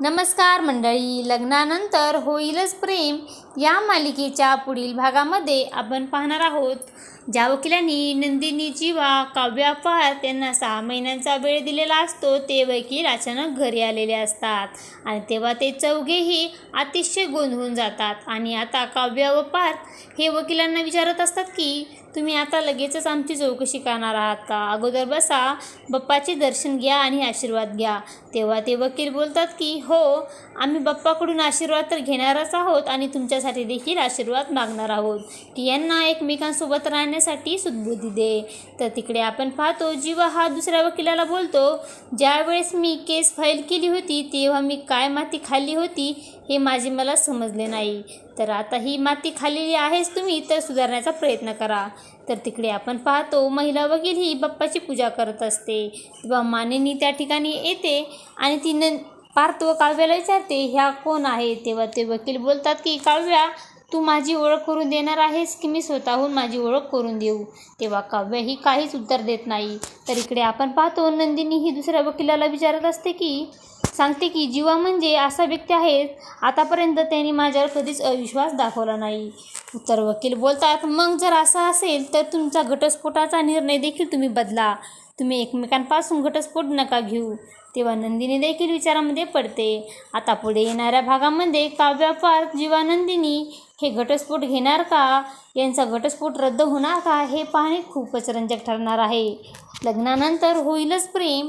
नमस्कार मंडळी लग्नानंतर होईलच प्रेम. या मालिकेच्या पुढील भागामध्ये आपण पाहणार आहोत. ज्या वकिलांनी नंदिनी जीवा काव्यापार यांना सहा महिन्यांचा वेळ दिलेला असतो ते वकील अचानक घरी आलेले असतात. आणि तेव्हा ते चौघेही अतिशय गोंधळून जातात. आणि आता काव्य व पार्थ हे वकिलांना विचारत असतात की तुम्ही आता लगेचच आमची चौकशी करणार आहात का? अगोदर बसा बाप्पाचे दर्शन घ्या आणि आशीर्वाद घ्या. तेव्हा ते वकील बोलतात की हो आम्ही बाप्पाकडून आशीर्वाद तर घेणारच आहोत आणि तुमच्यासाठी देखील आशीर्वाद मागणार आहोत. की यांना एकमेकांसोबत राहण्यासाठी सुद्बुद्धी दे. तर तिकडे आपण पाहतो जीवा हा दुसऱ्या वकिलाला बोलतो ज्यावेळेस मी केस फाईल केली होती तेव्हा मी काय माती खाल्ली होती हे माझे मला समजले नाही. तर आता ही माती खाल्लेली आहेच तुम्ही तर सुधारण्याचा प्रयत्न करा. तर तिकडे आपण पाहतो महिला वकील ही बाप्पाची पूजा करत असते. तेव्हा मानेनी त्या ठिकाणी येते आणि ती न पार्थ व काव्याला विचारते ह्या कोण आहे? तेव्हा ते वकील बोलतात की काव्या तू माझी ओळख करून देणार आहेस की मी स्वतःहून माझी ओळख करून देऊ? तेव्हा काव्य ही काहीच उत्तर देत नाही. तर इकडे आपण पाहतो नंदिनी ही दुसऱ्या वकिलाला विचारत असते की सांगते की जीवा म्हणजे असा व्यक्ती आहे आतापर्यंत त्यांनी माझ्यावर कधीच अविश्वास दाखवला नाही. उत्तर वकील बोलतात मग जर असं असेल तर तुमचा घटस्फोटाचा निर्णय देखील तुम्ही बदला. तुम्ही एकमेकांपासून घटस्फोट नका घेऊ. तेव्हा नंदिनी देखील विचारामध्ये पडते. आता पुढे येणाऱ्या भागामध्ये काव्यापार जीवानंदिनी हे घटस्फोट घेणार का? यांचा घटस्फोट रद्द होणार का? हे पाहणे खूपच रंजक ठरणार आहे. लग्नानंतर होईलच प्रेम.